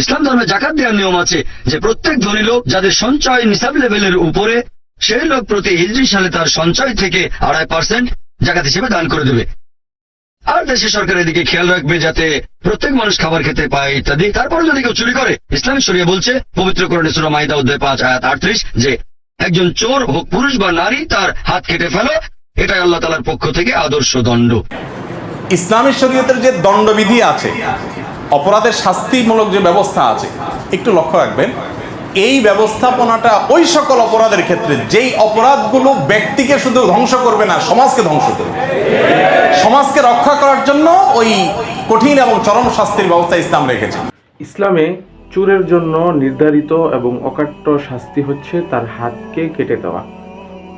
ইসলাম ধর্মে জাকাত দেওয়ার নিয়ম আছে যে প্রত্যেক ধনী লোক যাদের সঞ্চয় নিসাব লেভেলের উপরে, সেই লোক প্রতি হিজড়ি সালে তার সঞ্চয় থেকে আড়াই পার্সেন্ট জাকাত হিসেবে দান করে দেবে। আর দেশের সরকার এদিকে খেয়াল রাখবে যাতে প্রত্যেক মানুষ খাবার খেতে পায় ইত্যাদি। তারপর যদি কেউ চুরি করে ইসলামী শরিয়া বলছে, পবিত্র করণে সুরা মাইদা অধ্যায় পাঁচ, আয়াত আটত্রিশ, যে একজন চোর হোক পুরুষ বা নারী তার হাত কেটে ফেলো, এটাই আল্লাহ তালার পক্ষ থেকে আদর্শ দণ্ড। ইসলামী শরীয়তের যে দণ্ডবিধি আছে অপরাধের শাস্তিমূলক যে ব্যবস্থা আছে, একটু লক্ষ্য রাখবেন, এই ব্যবস্থাপনাটা ওই সকল অপরাধের ক্ষেত্রে, যেই অপরাধগুলো ব্যক্তিকে শুধু ধ্বংস করবে না, সমাজকে ধ্বংস করবে। সমাজকে রক্ষা করার জন্য ওই কঠিন এবং চরম শাস্তির ব্যবস্থা ইসলাম রেখেছে। ইসলামে চোরের জন্য নির্ধারিত এবং অকাট্য শাস্তি হচ্ছে তার হাতকে কেটে দেওয়া।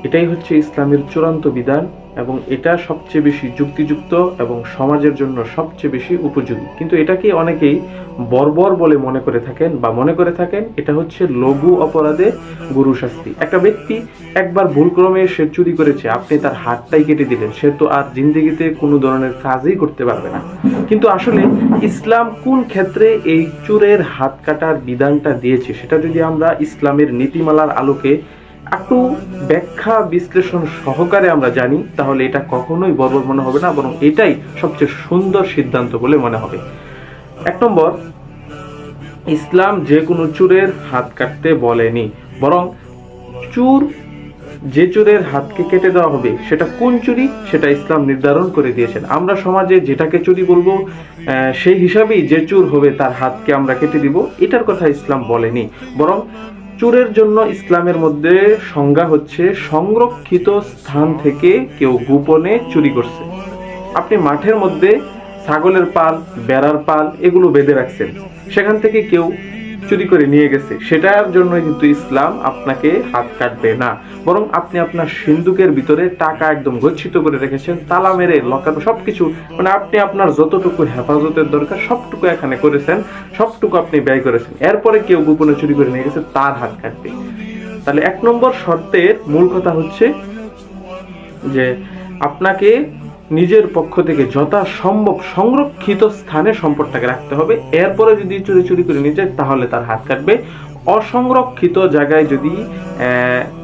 এটাই হচ্ছে ইসলামের চূড়ান্ত বিধান এবং এটা সবচেয়ে বেশি যুক্তিযুক্ত এবং সমাজের জন্য সবচেয়ে বেশি উপযোগী। কিন্তু এটাকে অনেকেই বর্বর বলে মনে করে থাকেন বা মনে করে থাকেন, এটা হচ্ছে লঘু অপরাধে গুরু শাস্তি। একটা ব্যক্তি একবার ভুলক্রমে সে চুরি করেছে, আপনি তার হাতটাই কেটে দিলেন, সে তো আর জিন্দিগিতে কোনো ধরনের কাজই করতে পারবে না। কিন্তু আসলে ইসলাম কোন ক্ষেত্রে এই চোরের হাত কাটার বিধানটা দিয়েছে, সেটা যদি আমরা ইসলামের নীতিমালার আলোকে একটু ব্যাখ্যা বিশ্লেষণ সহকারে আমরা জানি, তাহলে এটা কখনোই বর্বর মনে হবে না, বরং এটাই সবচেয়ে সুন্দর সিদ্ধান্ত বলে মনে হবে। এক নম্বর, ইসলাম যে কোনো চুরের হাত কাটতে বলেনি, বরং চুর যে চোরের হাতকে কেটে দেওয়া হবে, সেটা কোন চুরি? সেটা ইসলাম নির্ধারণ করে দিয়েছেন। আমরা সমাজে যেটাকে চুরি বলব সেই হিসাবেই যে চুর হবে তার হাতকে আমরা কেটে দিব, এটার কথা ইসলাম বলেনি। বরং চোরের জন্য ইসলামের মধ্যে সংজ্ঞা হচ্ছে, সংরক্ষিত স্থান থেকে কেউ গোপনে চুরি করছে। আপনি মাঠের মধ্যে ছাগলের পাল, বেড়ার পাল এগুলো বেঁধে রাখছেন। সেখান থেকে কেউ চুরি করে নিয়ে গেছে, সেটার জন্য কিন্তু ইসলাম আপনাকে হাত কাটবে না। বরং আপনি আপনার সিন্ধুকের ভিতরে টাকা একদম গচ্ছিত করে রেখেছেন, তালা মেরে লকানো সবকিছু। মানে আপনি আপনার যতটুকু হেফাজতের দরকার, সবটুকু এখানে করেছেন, সবটুকু আপনি ব্যয় করেছেন। এরপরে কেউ গোপনে চুরি করে নিয়ে গেছে, তার হাত কাটবে। তাহলে এক নম্বর শর্তের মূল কথা হচ্ছে যে আপনাকে নিজের পক্ষ থেকে যথাসম্ভব সংরক্ষিত স্থানে সম্পদটাকে রাখতে হবে। এরপরে যদি চুরি চুরি করে নিয়ে যায়, তাহলে তার হাত কাটবে। অসংরক্ষিত জায়গায় যদি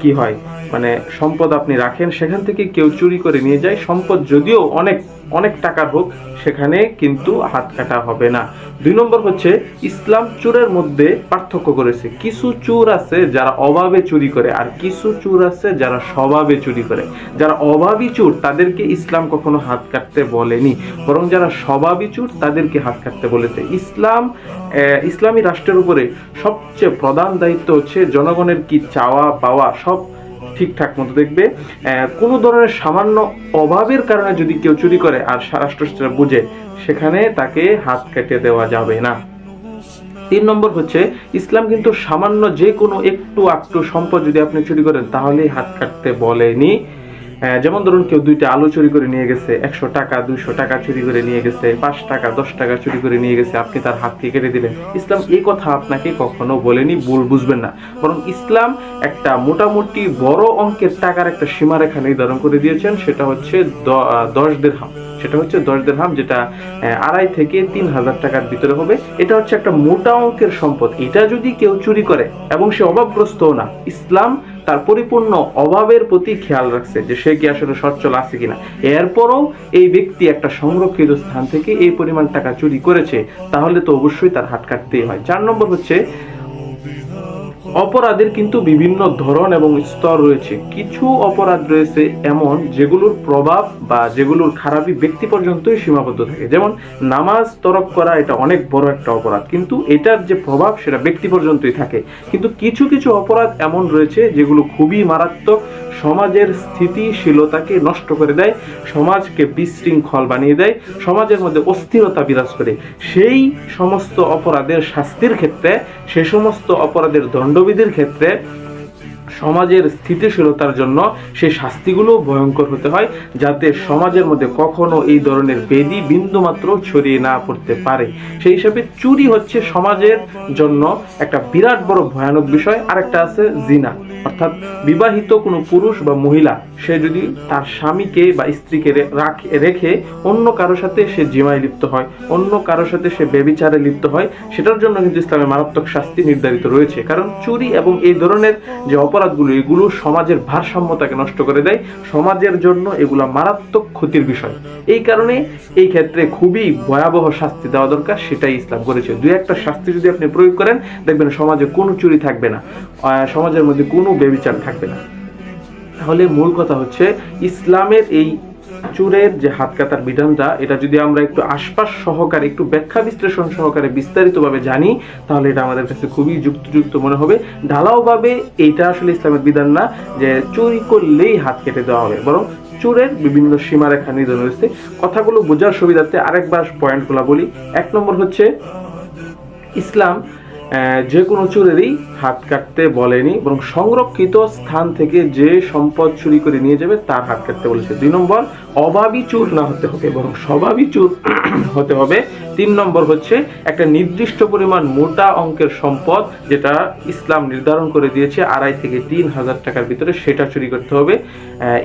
কি হয়? মানে সম্পদ আপনি রাখেন, সেখান থেকে কেউ চুরি করে নিয়ে যায়। সম্পদ যদিও অনেক অনেক টাকার হোক, সেখানে কিন্তু হাত কাটা হবে না। দুই নম্বর হচ্ছে, ইসলাম চোরের মধ্যে পার্থক্য করেছে। কিছু চোর আছে যারা অভাবে চুরি করে, আর কিছু চোর আছে যারা স্বভাবে চুরি করে। যারা অভাবী চোর, তাদেরকে ইসলাম কখনো হাত কাটতে বলেনি। বরং যারা স্বভাবী চোর, তাদেরকে হাত কাটতে বলেছে। ইসলাম ইসলামী রাষ্ট্রের উপরে সবচেয়ে প্রধান দায়িত্ব হচ্ছে জনগণের কি চাওয়া পাওয়া সব ঠিকঠাক মতো দেখবে কোনো ধরনের সামান্য অভাবের কারণে যদি কেউ চুরি করে আর রাষ্ট্র সেটা বুঝে, সেখানে তাকে হাত কেটে দেওয়া যাবে না। তিন নম্বর হচ্ছে, ইসলাম কিন্তু সামান্য যে কোনো একটু আকটু সম্পদ যদি আপনি চুরি করেন, তাহলেই হাত কাটতে বলেনি। যেমন ধরুন কেউ দুইটা আলু চুরি করে নিয়ে গেছে, একশো টাকা, দুইশো টাকা চুরি করে নিয়ে গেছে, পাঁচ টাকা, দশ টাকা চুরি করে নিয়ে গেছে, আপনি তার হাতকে কেটে দিলেন। ইসলাম এই কথা আপনাকে কখনো বলেনি, ভুল বুঝবেন না। বরং ইসলাম একটা মোটামুটি বড় অঙ্কের টাকার একটা সীমারেখা নির্ধারণ করে দিয়েছেন, সেটা হচ্ছে দশ দেড় হাম সেটা হচ্ছে দশ দেড়হাম যেটা আড়াই থেকে তিন হাজার টাকার ভিতরে হবে। এটা হচ্ছে একটা মোটা অঙ্কের সম্পদ। এটা যদি কেউ চুরি করে এবং সে অভাবগ্রস্তও না, ইসলাম তার পরিপূর্ণ অভাবের প্রতি খেয়াল রাখছে যে সে কি আসলে সচ্ছল আছে কিনা। এরপরও এই ব্যক্তি একটা সংরক্ষিত স্থান থেকে এই পরিমাণ টাকা চুরি করেছে, তাহলে তো অবশ্যই তার হাত কাটতেই হয়। চার নম্বর হচ্ছে অপরাধের কিন্তু বিভিন্ন ধরন এবং স্তর রয়েছে। কিছু অপরাধ রয়েছে এমন যেগুলোর প্রভাব বা যেগুলোর খারাপই ব্যক্তি পর্যন্তই সীমাবদ্ধ থাকে। যেমন নামাজ তরক করা এটা অনেক বড় একটা অপরাধ। কিন্তু এটার যে প্রভাব সেটা ব্যক্তি পর্যন্তই থাকে। কিন্তু কিছু কিছু অপরাধ এমন রয়েছে যেগুলো খুবই মারাত্মক, সমাজের স্থিতিশীলতাকে নষ্ট করে দেয়, সমাজকে বিশৃঙ্খল বানিয়ে দেয়, সমাজের মধ্যে অস্থিরতা বিরাজ করে। সেই সমস্ত অপরাধের শাস্তির ক্ষেত্রে সে সমস্ত অপরাধের দণ্ডবিধির ক্ষেত্রে সমাজের স্থিতিশীলতার জন্য সেই শাস্তিগুলো ভয়ঙ্কর হতে হয়, যাতে সমাজের মধ্যে কখনো এই ধরনের বেদি বিন্দুমাত্র ছড়িয়ে না পড়তে পারে। সেই হিসাবে চুরি হচ্ছে সমাজের জন্য একটা বিরাট বড় ভয়ানক বিষয়। আর একটা আছে জিনা। অর্থাৎ বিবাহিত কোনো পুরুষ বা মহিলা, সে যদি তার স্বামীকে বা স্ত্রীকে রেখে অন্য কারোর সাথে সে জিমায় লিপ্ত হয়, অন্য কারোর সাথে সে বেবিচারে লিপ্ত হয়, সেটার জন্য কিন্তু ইসলামে মারাত্মক শাস্তি নির্ধারিত রয়েছে। কারণ চুরি এবং এই ধরনের যে অপরাধগুলো, এগুলো সমাজের ভারসাম্যতাকে নষ্ট করে দেয়। সমাজের জন্য এগুলা মারাত্মক ক্ষতির বিষয়। এই কারণে এই ক্ষেত্রে খুবই ভয়াবহ শাস্তি দেওয়া দরকার, সেটাই ইসলাম করেছে। দুই একটা শাস্তি যদি আপনি প্রয়োগ করেন, দেখবেন সমাজে কোনো চুরি থাকবে না। সমাজের মধ্যে কোনো বেবিচার থাকবে না। তাহলে মূল কথা হচ্ছে, ইসলামের এই চুরের যে হাত কাটার বিধানটা, এটা যদি আমরা একটু আশপাশ সহকারে, একটু ব্যাখ্যা বিশ্লেষণ সহকারে বিস্তারিতভাবে জানি, তাহলে এটা আমাদের কাছে খুবই যুক্তিযুক্ত মনে হবে। ঢালাওভাবে এইটা আসলে ইসলামের বিধান না, যে চুরি করলেই হাত কেটে দেওয়া হবে। বরং চুরের বিভিন্ন সীমারেখা নির্ধারণ রয়েছে কথাগুলো বোঝার সুবিধার্থে আরেকবার পয়েন্টগুলো বলি। এক নম্বর হচ্ছে, ইসলাম যে কোনো চোরেরই হাত কাটতে বলেনি, বরং সংরক্ষিত স্থান থেকে যে সম্পদ চুরি করে নিয়ে যাবে তার হাত কাটতে বলেছে। দুই নম্বর অভাবী চুর না হতে হবে, বরং স্বভাবী চুর হতে হবে। তিন নম্বর হচ্ছে, একটা নির্দিষ্ট পরিমাণ মোটা অঙ্কের সম্পদ যেটা ইসলাম নির্ধারণ করে দিয়েছে, আড়াই থেকে তিন হাজার টাকার ভিতরে সেটা চুরি করতে হবে।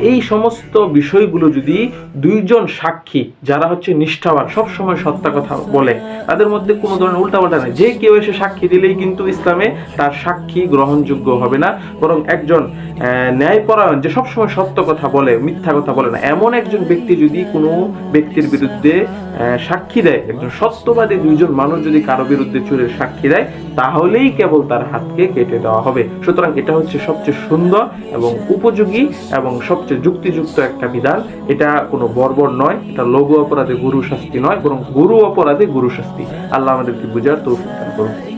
এই সমস্ত বিষয়গুলো যদি দুইজন সাক্ষী যারা হচ্ছে নিষ্ঠাবান, সবসময় সত্য কথা বলে, তাদের মধ্যে কোনো ধরনের উল্টাপাল্টা নেই। যে কেউ এসে সাক্ষী দিলেই কিন্তু ইসলামে তার সাক্ষী গ্রহণযোগ্য হবে না, বরং একজন ন্যায়পরায়ণ যে সবসময় সত্য কথা বলে, মিথ্যা কথা বলে না। এমন একজন ব্যক্তি যদি কোনো ব্যক্তির বিরুদ্ধে সাক্ষী দেয়, একজন সত্যবাদী দুইজন মানুষ যদি কারও বিরুদ্ধে চুরের সাক্ষী দেয় তাহলেই কেবল তার হাতকে কেটে দেওয়া হবে। সুতরাং এটা হচ্ছে সবচেয়ে সুন্দর এবং উপযোগী এবং সবচেয়ে যুক্তিযুক্ত একটা বিধান। এটা কোনো বর্বর নয়, এটা লঘু অপরাধে গুরু শাস্তি নয়, বরং গুরু অপরাধে গুরু শাস্তি আল্লাহ আমাদেরকে বুঝার দান করুন।